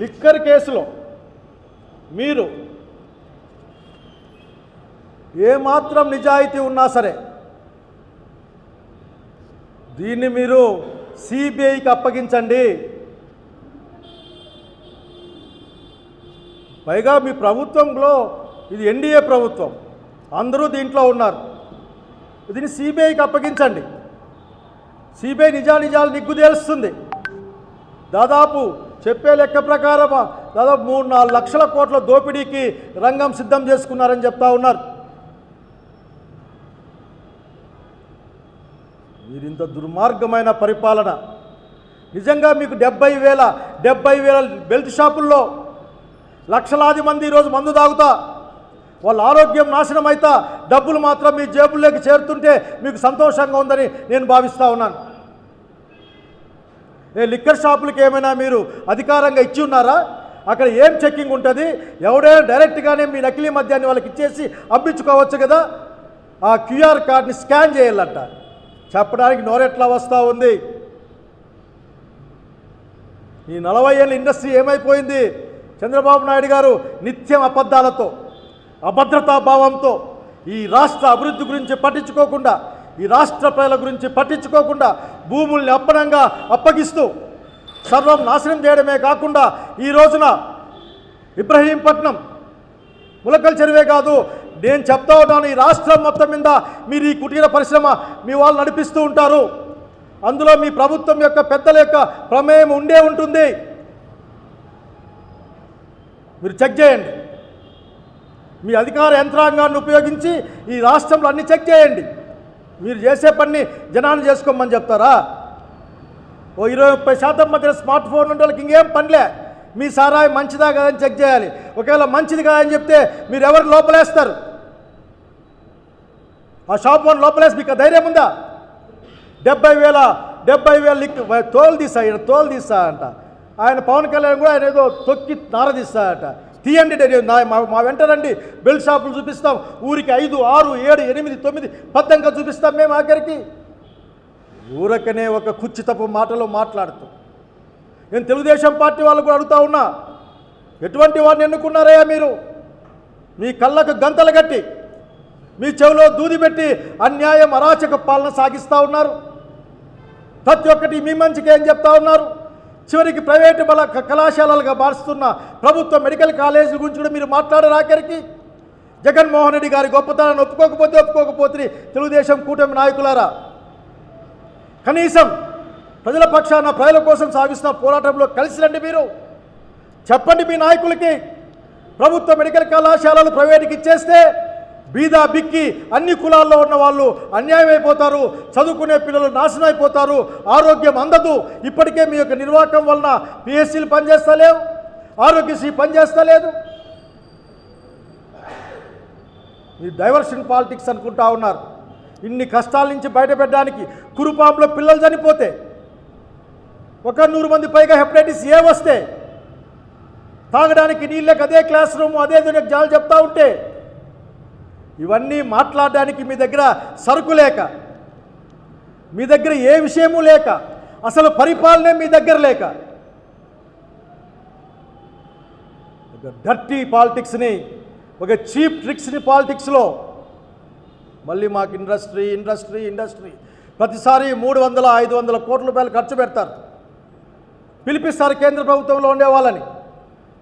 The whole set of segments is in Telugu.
లిక్కర్ కేసులో మీరు ఏమాత్రం నిజాయితీ ఉన్నా సరే దీన్ని మీరు సిబిఐకి అప్పగించండి. పైగా మీ ప్రభుత్వంలో ఇది ఎన్డీఏ ప్రభుత్వం. అందరూ దీంట్లో ఉన్నారు. దీన్ని సిబిఐకి అప్పగించండి. సిబిఐ నిజానిజాలు నిగ్గు తేలుస్తుంది. దాదాపు చెప్పే లెక్క ప్రకారం దాదాపు మూడు నాలుగు లక్షల కోట్ల దోపిడీకి రంగం సిద్ధం చేసుకున్నారని చెప్తా ఉన్నారు. మీరింత దుర్మార్గమైన పరిపాలన. నిజంగా మీకు డెబ్బై వేల డెబ్బై వేల బెల్ట్ షాపుల్లో లక్షలాది మంది ఈరోజు మందు తాగుతా వాళ్ళ ఆరోగ్యం నాశనం అవుతా డబ్బులు మాత్రం మీ జేబుల్లోకి చేరుతుంటే మీకు సంతోషంగా ఉందని నేను భావిస్తూ ఉన్నాను. ఏ లిక్కర్ షాపులకి ఏమైనా మీరు అధికారంగా ఇచ్చి ఉన్నారా? అక్కడ ఏం చెక్కింగ్ ఉంటుంది? ఎవడైనా డైరెక్ట్గానే మీ నకిలీ మద్యాన్ని వాళ్ళకి ఇచ్చేసి అప్పించుకోవచ్చు కదా? ఆ క్యూఆర్ కార్డ్ని స్కాన్ చేయాలంట. చెప్పడానికి నోరెట్లా వస్తూ ఉంది? ఈ నలభై ఏళ్ళ ఇండస్ట్రీ ఏమైపోయింది? చంద్రబాబు నాయుడు గారు నిత్యం అబద్ధాలతో అభద్రతాభావంతో ఈ రాష్ట్ర అభివృద్ధి గురించి పట్టించుకోకుండా ఈ రాష్ట్ర ప్రజల గురించి పట్టించుకోకుండా భూముల్ని అప్పనంగా అప్పగిస్తూ సర్వం నాశనం చేయడమే కాకుండా ఈ రోజున ఇబ్రహీంపట్నం ములకల్ చెరువే కాదు నేను చెప్తా ఉన్నాను ఈ రాష్ట్రం మొత్తం మీద మీరు ఈ కుటీర పరిశ్రమ మీ వాళ్ళు నడిపిస్తూ ఉంటారు. అందులో మీ ప్రభుత్వం యొక్క పెద్దల యొక్క ప్రమేయం ఉండే ఉంటుంది. మీరు చెక్ చేయండి. మీ అధికార యంత్రాంగాన్ని ఉపయోగించి ఈ రాష్ట్రంలో అన్ని చెక్ చేయండి. మీరు చేసే పని జనాన్ని చేసుకోమని చెప్తారా? ఓ ఇరవై ముప్పై శాతం మధ్య స్మార్ట్ ఫోన్ ఉండే వాళ్ళకి ఇంకేం పనిలే? మీ సారాయి మంచిదా కాదని చెక్ చేయాలి. ఒకవేళ మంచిది కాదని చెప్తే మీరు ఎవరు లోపలేస్తారు? ఆ షాప్ వన్ లోపలేసి మీకు ధైర్యం ఉందా? డెబ్బై వేల డెబ్బై వేల లిక్ తోలు తీసా ఆయన తోలు తీసా అంట. ఆయన పవన్ కళ్యాణ్ కూడా ఆయన ఏదో తొక్కి నారదీస్తా అంట. తీయండి మా- మా వెంట రండి. బెల్ షాపులు చూపిస్తాం. ఊరికి ఐదు ఆరు ఏడు ఎనిమిది తొమ్మిది పద్దంగా చూపిస్తాం మేము ఆఖరికి. ఊరకనే ఒక కుచ్చితపు మాటలో మాట్లాడుతూ. నేను తెలుగుదేశం పార్టీ వాళ్ళు కూడా అడుగుతా ఉన్నా ఎటువంటి వారిని ఎన్నుకున్నారయ్యా మీరు? మీ కళ్ళకు గంతలు కట్టి మీ చెవిలో దూది పెట్టి అన్యాయం అరాచక పాలన సాగిస్తూ ఉన్నారు. ప్రతి ఒక్కటి మీ మంచికి ఏం చెప్తా ఉన్నారు. చివరికి ప్రైవేటు బల క- కళాశాలలుగా మారుస్తున్న ప్రభుత్వ మెడికల్ కాలేజీల గురించి కూడా మీరు మాట్లాడారు ఆఖరికి? జగన్మోహన్ రెడ్డి గారి గొప్పతనాన్ని ఒప్పుకోకపోతే ఒప్పుకోకపోతే తెలుగుదేశం కూటమి నాయకులారా? కనీసం ప్రజల పక్షాన ప్రజల కోసం సాగిస్తున్న పోరాటంలో కలిసి రండి మీరు. చెప్పండి మీ నాయకులకి. ప్రభుత్వ మెడికల్ కళాశాలలు ప్రైవేటుకి ఇచ్చేస్తే బీదా బిక్కి అన్ని కులాల్లో ఉన్న వాళ్ళు అన్యాయం అయిపోతారు చదువుకునే పిల్లలు నాశనం అయిపోతారు ఆరోగ్యం అందదు. ఇప్పటికే మీ యొక్క నిర్వాహకం వలన పిఎస్సీలు పనిచేస్తలేవు ఆరోగ్యశ్రీ పనిచేస్తలేదు. ఈ డైవర్షన్ పాలిటిక్స్ అనుకుంటా ఉన్నారు. ఇన్ని కష్టాల నుంచి బయటపెట్టడానికి కురుపాంలో పిల్లలు చనిపోతే ఒక నూరు మంది పైగా హెపటైటిస్ ఏ వస్తే తాగడానికి నీళ్ళకి అదే క్లాస్ రూమ్ అదే దునికి జాలు చెప్తా ఉంటే ఇవన్నీ మాట్లాడడానికి మీ దగ్గర సరుకు లేక మీ దగ్గర ఏ విషయము లేక అసలు పరిపాలనే మీ దగ్గర లేక ఒక డర్టీ పాలిటిక్స్ని ఒక చీప్ ట్రిక్స్ని పాలిటిక్స్లో మళ్ళీ మాకు ఇండస్ట్రీ ఇండస్ట్రీ ఇండస్ట్రీ ప్రతిసారి మూడు వందల ఐదు వందల కోట్ల రూపాయలు ఖర్చు పెడతారు. పిలిపిస్తారు కేంద్ర ప్రభుత్వంలో ఉండే వాళ్ళని.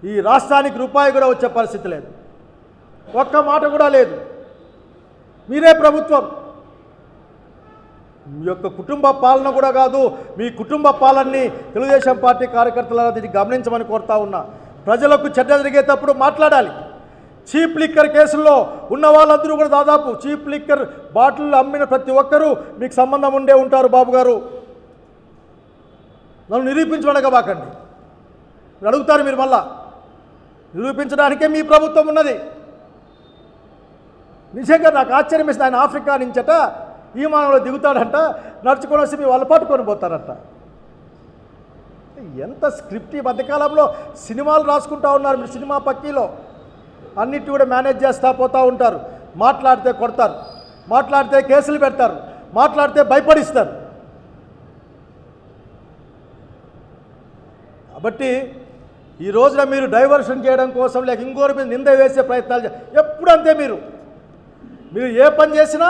ఈ రాష్ట్రానికి రూపాయి కూడా వచ్చే పరిస్థితి లేదు. ఒక్క మాట కూడా లేదు. మీరే ప్రభుత్వం. మీ యొక్క కుటుంబ పాలన కూడా కాదు మీ కుటుంబ పాలనని తెలుగుదేశం పార్టీ కార్యకర్తలను దీన్ని గమనించమని కోరుతా ఉన్నా. ప్రజలకు చెడ్డ జరిగేటప్పుడు మాట్లాడాలి. చీప్ లిక్కర్ కేసుల్లో ఉన్న వాళ్ళందరూ కూడా దాదాపు చీప్ లిక్కర్ బాటిల్ అమ్మిన ప్రతి ఒక్కరూ మీకు సంబంధం ఉండే ఉంటారు బాబు గారు. నన్ను నిరూపించమనగబాకండి. అడుగుతారు మీరు మళ్ళా. నిరూపించడానికే మీ ప్రభుత్వం ఉన్నది. నిజంగా నాకు ఆశ్చర్యం వేసింది. ఆయన ఆఫ్రికా నుంచట విమానంలో దిగుతాడంట నడుచుకొని వచ్చి మీ వాళ్ళు పట్టుకొని పోతారంట. ఎంత స్క్రిప్ట్ ఈ మధ్యకాలంలో సినిమాలు రాసుకుంటా ఉన్నారు మీరు సినిమా పక్కీలో. అన్నిటి కూడా మేనేజ్ చేస్తూ పోతూ ఉంటారు. మాట్లాడితే కొడతారు. మాట్లాడితే కేసులు పెడతారు. మాట్లాడితే భయపడిస్తారు. కాబట్టి ఈ రోజున మీరు డైవర్షన్ చేయడం కోసం లేక ఇంకోరి మీద నింద వేసే ప్రయత్నాలు ఎప్పుడంతే మీరు మీరు ఏ పని చేసినా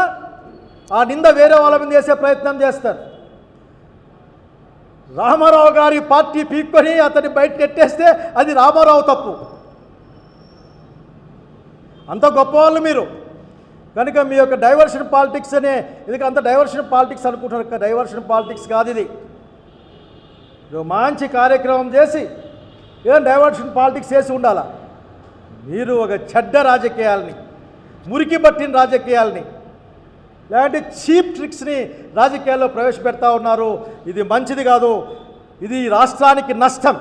ఆ నింద వేరే వాళ్ళ మీద వేసే ప్రయత్నం చేస్తారు. రామారావు గారి పార్టీ పీక్కొని అతన్ని బయట నెట్టేస్తే అది రామారావు తప్పు. అంత గొప్పవాళ్ళు మీరు. కనుక మీ యొక్క డైవర్షన్ పాలిటిక్స్ అనే ఇది అంత డైవర్షన్ పాలిటిక్స్ అనుకుంటున్నారు డైవర్షన్ పాలిటిక్స్ కాదు ఇది. మంచి కార్యక్రమం చేసి ఏం డైవర్షన్ పాలిటిక్స్ చేసి ఉండాలా? మీరు ఒక చెడ్డ రాజకీయాలని. మురికి పట్టిన రాజకీయాలని. లేదంటే చీప్ ట్రిక్స్ని రాజకీయాల్లో ప్రవేశపెడతా ఉన్నారు. ఇది మంచిది కాదు. ఇది రాష్ట్రానికి నష్టం.